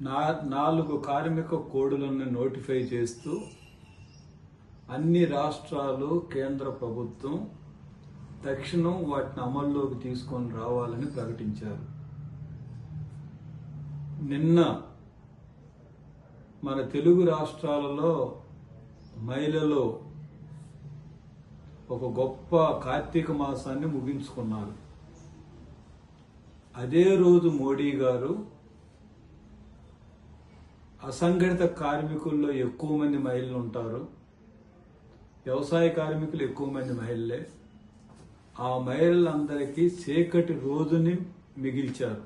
నా నాలుగు కార్మిక కోడులను నోటిఫై చేస్తూ అన్ని రాష్ట్రాలు కేంద్ర ప్రభుత్వం తక్షణం వాటిని అమల్లోకి తీసుకొని రావాలని ప్రకటించారు. నిన్న మన తెలుగు రాష్ట్రాలలో మహిళలు ఒక గొప్ప కార్తీక మాసాన్ని ముగించుకున్నారు. అదే రోజు మోడీ గారు అసంఘటిత కార్మికుల్లో ఎక్కువ మంది మహిళలు ఉంటారు. వ్యవసాయ కార్మికులు ఎక్కువ మంది మహిళలే. ఆ మహిళలందరికీ చీకటి రోజుని మిగిల్చారు.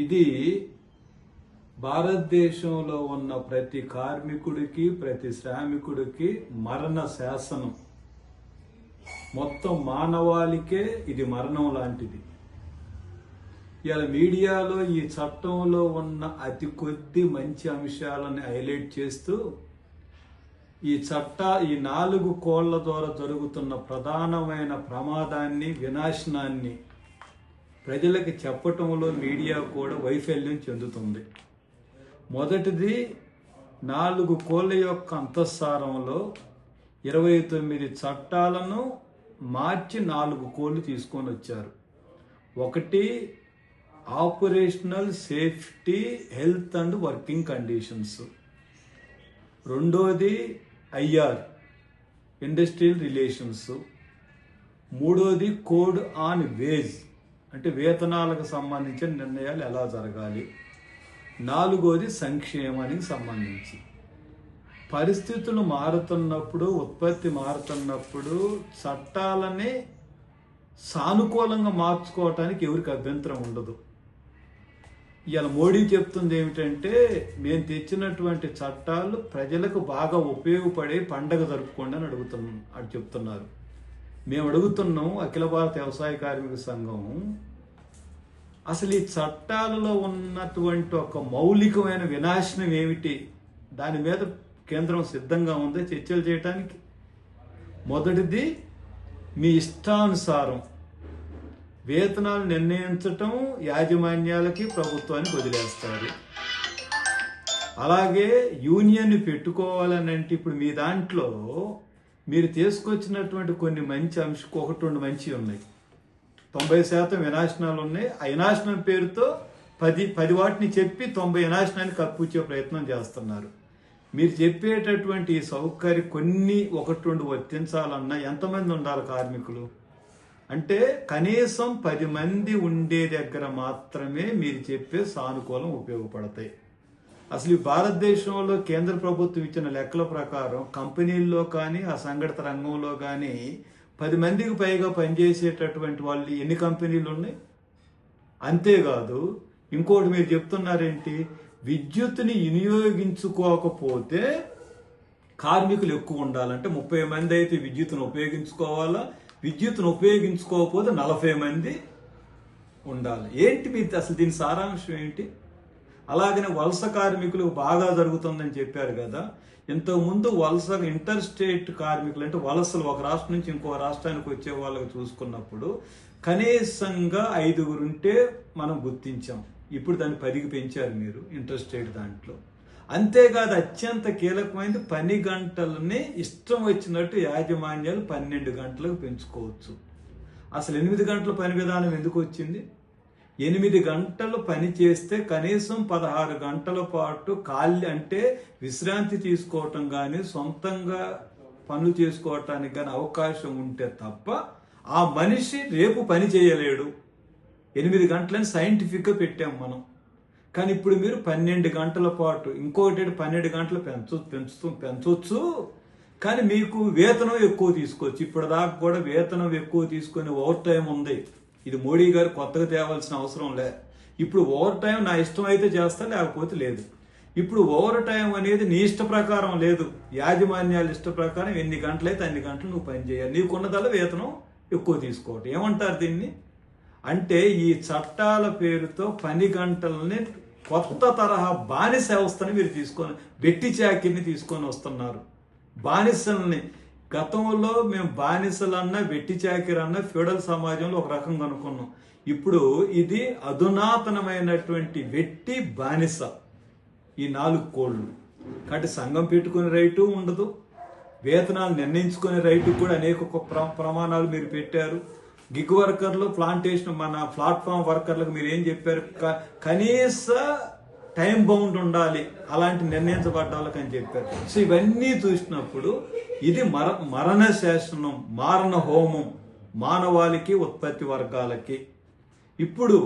ఇది భారతదేశంలో ఉన్న ప్రతి కార్మికుడికి ప్రతి శ్రామికుడికి మరణ శాసనం. మొత్తం మానవాళికే ఇది మరణం లాంటిది. ఇలా మీడియాలో ఈ చట్టంలో ఉన్న అతి కొద్ది మంచి అంశాలను హైలైట్ చేస్తూ ఈ చట్ట ఈ నాలుగు కోళ్ళ ద్వారా జరుగుతున్న ప్రధానమైన ప్రమాదాన్ని వినాశనాన్ని ప్రజలకు చెప్పటంలో మీడియా కూడా వైఫల్యం చెందుతుంది. మొదటిది నాలుగు కోళ్ళ యొక్క అంతఃసారంలో ఇరవై తొమ్మిది చట్టాలను మార్చి నాలుగు కోళ్ళు తీసుకొని వచ్చారు. ఒకటి operational safety health and working conditions. రెండోది ఐఆర్ ఇండస్ట్రియల్ రిలేషన్స్. మూడోది కోడ్ ఆన్ వేజ్ అంటే వేతనాలకు సంబంధించిన నిర్ణయాలు ఎలా జరగాలి. నాలుగోది సంక్షేమానికి సంబంధించి. పరిస్థితులు మారుతున్నప్పుడు ఉత్పత్తి మారుతున్నప్పుడు చట్టాలని సానుకూలంగా మార్చుకోవటానికి ఎవరికి అభ్యంతరం ఉండదు. ఇవాళ మోడీ చెప్తుంది ఏమిటంటే మేము తెచ్చినటువంటి చట్టాలు ప్రజలకు బాగా ఉపయోగపడే పండగ జరుపుకోండి అని అడుగుతున్నాం అని చెప్తున్నారు. మేము అడుగుతున్నాం అఖిల భారత వ్యవసాయ కార్మిక సంఘం అసలు ఈ చట్టాలలో ఉన్నటువంటి ఒక మౌలికమైన వినాశనం ఏమిటి? దాని మీద కేంద్రం సిద్ధంగా ఉంది? చర్చలు చేయడానికి మొదటిది మీ ఇష్టానుసారం వేతనాలు నిర్ణయించటం యాజమాన్యాలకి ప్రభుత్వానికి వదిలేస్తారు. అలాగే యూనియన్ పెట్టుకోవాలని అంటే ఇప్పుడు మీ దాంట్లో మీరు తీసుకొచ్చినటువంటి కొన్ని మంచి అంశం ఒకటి రెండు మంచి ఉన్నాయి. తొంభై శాతం వినాశనాలు ఉన్నాయి. ఆ వినాశనం పేరుతో పది పది వాటిని చెప్పి తొంభై వినాశనాన్ని కప్పిచ్చే ప్రయత్నం చేస్తున్నారు. మీరు చెప్పేటటువంటి ఈ సౌకర్యం కొన్ని ఒకటి రెండు వర్తించాలన్నా ఎంతమంది ఉండాలి కార్మికులు? అంటే కనీసం పది మంది ఉండే దగ్గర మాత్రమే మీరు చెప్పే సానుకూలం ఉపయోగపడతాయి. అసలు ఈ భారతదేశంలో కేంద్ర ప్రభుత్వం ఇచ్చిన లెక్కల ప్రకారం కంపెనీల్లో కానీ ఆ సంఘటిత రంగంలో కానీ పది మందికి పైగా పనిచేసేటటువంటి వాళ్ళు ఎన్ని కంపెనీలు ఉన్నాయి? అంతేకాదు ఇంకోటి మీరు చెప్తున్నారేంటి? విద్యుత్ని వినియోగించుకోకపోతే కార్మికులు ఎక్కువ ఉండాలంటే ముప్పై మంది అయితే విద్యుత్తును ఉపయోగించుకోవాలా? విద్యుత్ను ఉపయోగించుకోకపోతే నలభై మంది ఉండాలి. ఏంటి మీరు అసలు దీని సారాంశం ఏంటి? అలాగనే వలస కార్మికులు బాగా జరుగుతుందని చెప్పారు కదా. ఇంతకుముందు వలస ఇంటర్ స్టేట్ కార్మికులు అంటే వలసలు ఒక రాష్ట్రం నుంచి ఇంకో రాష్ట్రానికి వచ్చే వాళ్ళకి చూసుకున్నప్పుడు కనీసంగా ఐదుగురు ఉంటే మనం గుర్తించాం. ఇప్పుడు దాన్ని పదికి పెంచారు మీరు ఇంటర్ స్టేట్ దాంట్లో. అంతేకాదు అత్యంత కీలకమైనది పని గంటలని ఇష్టం వచ్చినట్టు యాజమాన్యాలు పన్నెండు గంటలకు పెంచుకోవచ్చు. అసలు ఎనిమిది గంటల పని విధానం ఎందుకు వచ్చింది? ఎనిమిది గంటలు పని చేస్తే కనీసం పదహారు గంటల పాటు ఖాళీ అంటే విశ్రాంతి తీసుకోవటం కానీ సొంతంగా పనులు చేసుకోవటానికి కానీ అవకాశం ఉంటే తప్ప ఆ మనిషి రేపు పని చేయలేడు. ఎనిమిది గంటలని సైంటిఫిక్గా పెట్టాం మనం. కానీ ఇప్పుడు మీరు పన్నెండు గంటల పాటు ఇంకోటి పన్నెండు గంటలు పెంచు పెంచుతూ పెంచవచ్చు కానీ మీకు వేతనం ఎక్కువ తీసుకోవచ్చు. ఇప్పుడు దాకా కూడా వేతనం ఎక్కువ తీసుకునే ఓవర్ టైం ఉంది. ఇది మోడీ గారు కొత్తగా తేవాల్సిన అవసరం లే. ఇప్పుడు ఓవర్ టైం నా ఇష్టం అయితే చేస్తా లేకపోతే లేదు. ఇప్పుడు ఓవర్ టైం అనేది నీ ఇష్ట ప్రకారం లేదు. యాజమాన్యాల ఇష్ట ప్రకారం ఎన్ని గంటలైతే అన్ని గంటలు నువ్వు పని చేయాలి. నీకున్నదల్లా వేతనం ఎక్కువ తీసుకోవటం. ఏమంటారు దీన్ని? అంటే ఈ చట్టాల పేరుతో పని గంటలని కొత్త తరహా బానిస వ్యవస్థని మీరు తీసుకొని వెట్టి చాకిరిని తీసుకొని వస్తున్నారు. బానిసల్ని గతంలో మేము బానిసలన్నా వెట్టి చాకిరన్నా ఫ్యూడల్ సమాజంలో ఒక రకంగా అనుకున్నాం ఇప్పుడు ఇది అధునాతనమైనటువంటి వెట్టి బానిస ఈ నాలుగు కోళ్ళు కాబట్టి సంఘం పెట్టుకునే రైటు ఉండదు. వేతనాలు నిర్ణయించుకునే రైటు కూడా అనేక ప్ర- ప్రమాణాలు మీరు పెట్టారు. గిగ్ వర్కర్లు ప్లాంటేషన్ మన ప్లాట్ఫామ్ వర్కర్లకు మీరు ఏం చెప్పారు? క- కనీస టైం బౌండ్ ఉండాలి. అలాంటి నిర్ణయించబడ్డ అని చెప్పారు. సో ఇవన్నీ చూసినప్పుడు ఇది మర మరణ శాసనం మారణ హోమం మానవాళికి ఉత్పత్తి వర్గాలకి. ఇప్పుడు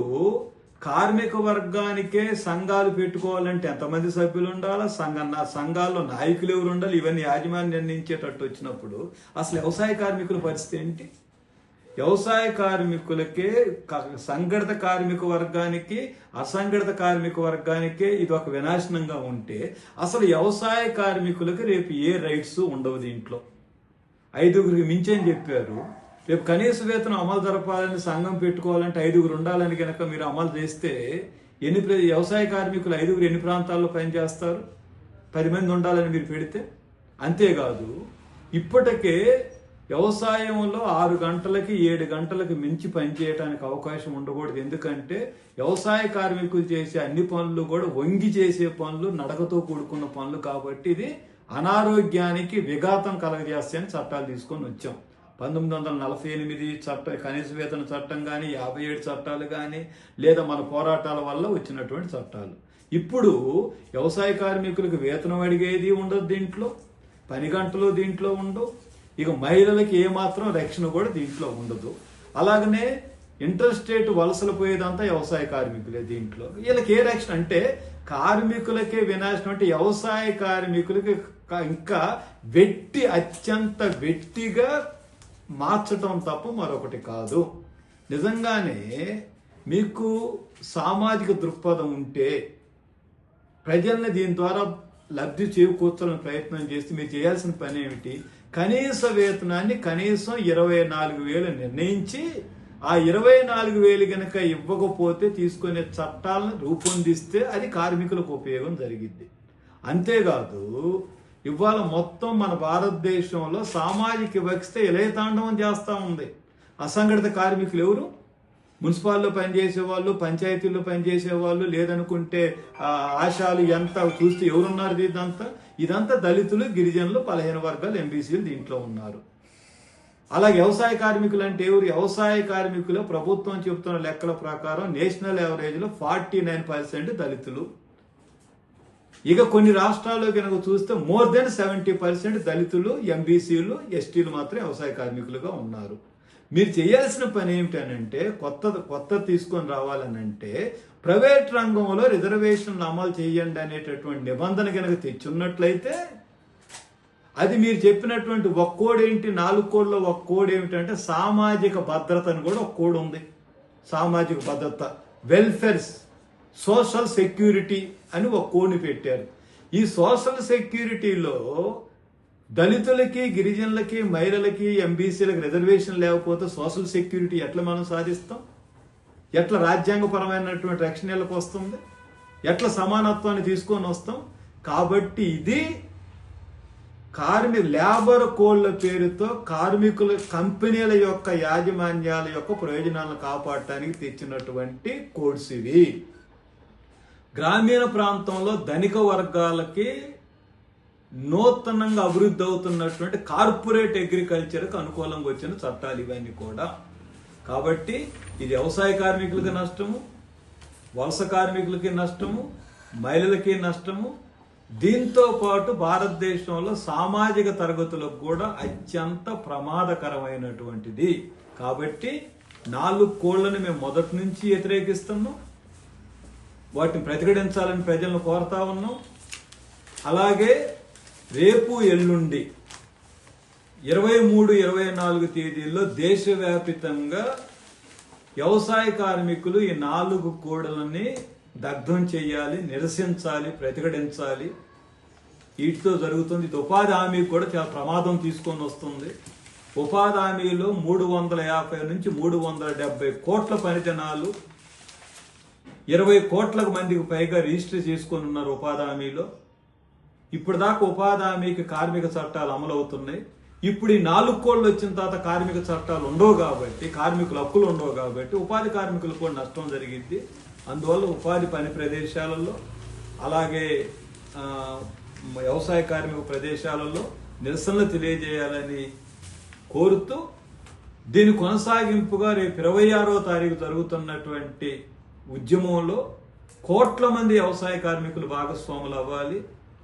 కార్మిక వర్గానికే సంఘాలు పెట్టుకోవాలంటే ఎంతమంది సభ్యులు ఉండాలా సంఘ నా- సంఘాల్లో నాయకులు ఎవరు ఉండాలి ఇవన్నీ యాజమాన్యం నిర్ణయించేటట్టు వచ్చినప్పుడు అసలు వ్యవసాయ కార్మికుల పరిస్థితి ఏంటి? వ్యవసాయ కార్మికులకే సంఘటిత కార్మిక వర్గానికి అసంఘటిత కార్మిక వర్గానికే ఇది ఒక వినాశనంగా ఉంటే అసలు వ్యవసాయ కార్మికులకు రేపు ఏ రైట్స్ ఉండవు దీంట్లో. ఐదుగురికి మించి అని చెప్పారు. రేపు కనీస వేతనం అమలు జరపాలని సంఘం పెట్టుకోవాలంటే ఐదుగురు ఉండాలని కనుక మీరు అమలు చేస్తే ఎన్ని వ్యవసాయ కార్మికులు ఐదుగురు ఎన్ని ప్రాంతాల్లో పనిచేస్తారు పది మంది ఉండాలని మీరు పెడితే? అంతేకాదు ఇప్పటికే వ్యవసాయంలో ఆరు గంటలకి ఏడు గంటలకి మించి పనిచేయడానికి అవకాశం ఉండకూడదు. ఎందుకంటే వ్యవసాయ కార్మికులు చేసే అన్ని పనులు కూడా వంగి చేసే పనులు నడకతో కూడుకున్న పనులు కాబట్టి ఇది అనారోగ్యానికి విఘాతం కలగజేస్తాయని చట్టాలు తీసుకొని వచ్చాం. పంతొమ్మిది వందల నలభై ఎనిమిది చట్ట కనీస వేతన చట్టం కానీ యాభై ఏడు చట్టాలు కానీ లేదా మన పోరాటాల వల్ల వచ్చినటువంటి చట్టాలు. ఇప్పుడు వ్యవసాయ కార్మికులకు వేతనం అడిగేది ఉండదు దీంట్లో పని గంటలు దీంట్లో ఉండవు. ఇక మహిళలకి ఏమాత్రం రక్షణ కూడా దీంట్లో ఉండదు. అలాగనే ఇంటర్స్టేట్ వలసలు పోయేదంతా వ్యవసాయ కార్మికులే దీంట్లో. వీళ్ళకి ఏ రక్షణ అంటే కార్మికులకే వినాశనం అంటే వ్యవసాయ కార్మికులకి ఇంకా వెట్టి అత్యంత వెట్టిగా మార్చటం తప్ప మరొకటి కాదు. నిజంగానే మీకు సామాజిక దృక్పథం ఉంటే ప్రజల్ని దీని ద్వారా లబ్ధి చేకూర్చాలని ప్రయత్నం చేస్తే మీరు చేయాల్సిన పని ఏమిటి? కనీస వేతనాన్ని కనీసం ఇరవై నాలుగు వేలు నిర్ణయించి ఆ ఇరవై నాలుగు వేలు గనక ఇవ్వకపోతే తీసుకునే చట్టాలను రూపొందిస్తే అది కార్మికులకు ఉపయోగం జరిగింది అంతేకాదు ఇవాళ మొత్తం మన భారతదేశంలో సామాజిక వ్యవస్థ ఇలయతాండవం చేస్తూ ఉంది. అసంఘటిత కార్మికులు ఎవరు? మున్సిపాల్లో పనిచేసే వాళ్ళు పంచాయతీల్లో పనిచేసే వాళ్ళు లేదనుకుంటే ఆశాలు ఎంత చూస్తే ఎవరున్నారు ఇదంతా? ఇదంతా దళితులు గిరిజనులు పలహీన వర్గాలు ఎంబీసీలు దీంట్లో ఉన్నారు. అలా వ్యవసాయ కార్మికులు అంటే ఎవరు? వ్యవసాయ కార్మికులు ప్రభుత్వం చెబుతున్న లెక్కల ప్రకారం నేషనల్ యావరేజ్లో ఫార్టీ నైన్ పర్సెంట్ దళితులు. ఇక కొన్ని రాష్ట్రాల్లో కనుక చూస్తే మోర్ దెన్ సెవెంటీ పర్సెంట్ దళితులు ఎంబీసీలు ఎస్టీలు మాత్రం వ్యవసాయ కార్మికులుగా ఉన్నారు. మీరు చేయాల్సిన పని ఏమిటనంటే కొత్త కొత్త తీసుకొని రావాలనంటే ప్రైవేట్ రంగంలో రిజర్వేషన్లు అమలు చేయండి అనేటటువంటి నిబంధన కనుక తెచ్చున్నట్లయితే అది మీరు చెప్పినటువంటి ఒక కోడ్ ఏంటి నాలుగు కోడ్లో ఒక కోడ్ ఏమిటంటే సామాజిక భద్రత అని కూడా ఒక కోడ్ ఉంది. సామాజిక భద్రత వెల్ఫేర్స్ సోషల్ సెక్యూరిటీ అని ఒక కోడ్ని పెట్టారు. ఈ సోషల్ సెక్యూరిటీలో దళితులకి గిరిజనులకి మహిళలకి ఎంబీసీలకు రిజర్వేషన్ లేకపోతే సోషల్ సెక్యూరిటీ ఎట్లా మనం సాధిస్తాం? ఎట్లా రాజ్యాంగపరమైనటువంటి రక్షణ వస్తుంది? ఎట్లా సమానత్వాన్ని తీసుకొని వస్తాం? కాబట్టి ఇది కార్మి లేబర్ కోడ్ల పేరుతో కార్మికుల కంపెనీల యొక్క యాజమాన్యాల యొక్క ప్రయోజనాలను కాపాడటానికి తెచ్చినటువంటి కోడ్స్ ఇవి. గ్రామీణ ప్రాంతంలో ధనిక వర్గాలకి నూతనంగా అభివృద్ధి అవుతున్నటువంటి కార్పొరేట్ అగ్రికల్చర్కి అనుకూలంగా వచ్చిన చట్టాలు ఇవన్నీ కూడా. కాబట్టి ఇది వ్యవసాయ కార్మికులకి నష్టము వలస కార్మికులకి నష్టము మహిళలకి నష్టము. దీంతో పాటు భారతదేశంలో సామాజిక తరగతులకు కూడా అత్యంత ప్రమాదకరమైనటువంటిది. కాబట్టి నాలుగు కోళ్ళను మేము మొదటి నుంచి వ్యతిరేకిస్తున్నాం. వాటిని ప్రతిఘటించాలని ప్రజలను కోరుతా ఉన్నాం. అలాగే రేపు ఎల్లుండి ఇరవై మూడు ఇరవై నాలుగు తేదీల్లో దేశవ్యాపితంగా వ్యవసాయ కార్మికులు ఈ నాలుగు కోడలని దగ్ధం చేయాలి నిరసించాలి ప్రతిఘటించాలి. వీటితో జరుగుతుంది. ఇది ఉపాధి హామీ కూడా చాలా ప్రమాదం తీసుకొని వస్తుంది. ఉపాధి హామీలో మూడు వందల యాభై నుంచి మూడు వందల డెబ్బై కోట్ల పనిదినాలు ఇరవై కోట్ల మందికి పైగా రిజిస్టర్ చేసుకొని ఉన్నారు ఉపాధి హామీలో. ఇప్పుడు దాకా ఉపాధి హామీకి కార్మిక చట్టాలు అమలవుతున్నాయి. ఇప్పుడు ఈ నాలుగు కోళ్ళు వచ్చిన తర్వాత కార్మిక చట్టాలు ఉండవు కాబట్టి కార్మికుల హక్కులు ఉండవు కాబట్టి ఉపాధి కార్మికులకు కూడా నష్టం జరిగింది అందువల్ల ఉపాధి పని ప్రదేశాలలో అలాగే వ్యవసాయ కార్మిక ప్రదేశాలలో నిరసనలు తెలియజేయాలని కోరుతూ దీని కొనసాగింపుగా రేపు ఇరవై ఆరో తారీఖు జరుగుతున్నటువంటి ఉద్యమంలో కోట్ల మంది వ్యవసాయ కార్మికులు భాగస్వాములు అవ్వాలి.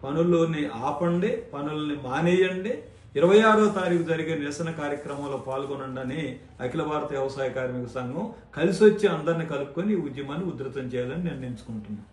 పనుల్లోని ఆపండి పనుల్ని మానేయండి. ఇరవై ఆరో తారీఖు జరిగే నిరసన కార్యక్రమంలో పాల్గొనండి అఖిల భారత వ్యవసాయ కార్మిక సంఘం కలిసి వచ్చి అందరిని కలుపుకొని ఉద్యమాన్ని ఉధృతం చేయాలని నిర్ణయించుకుంటున్నాం.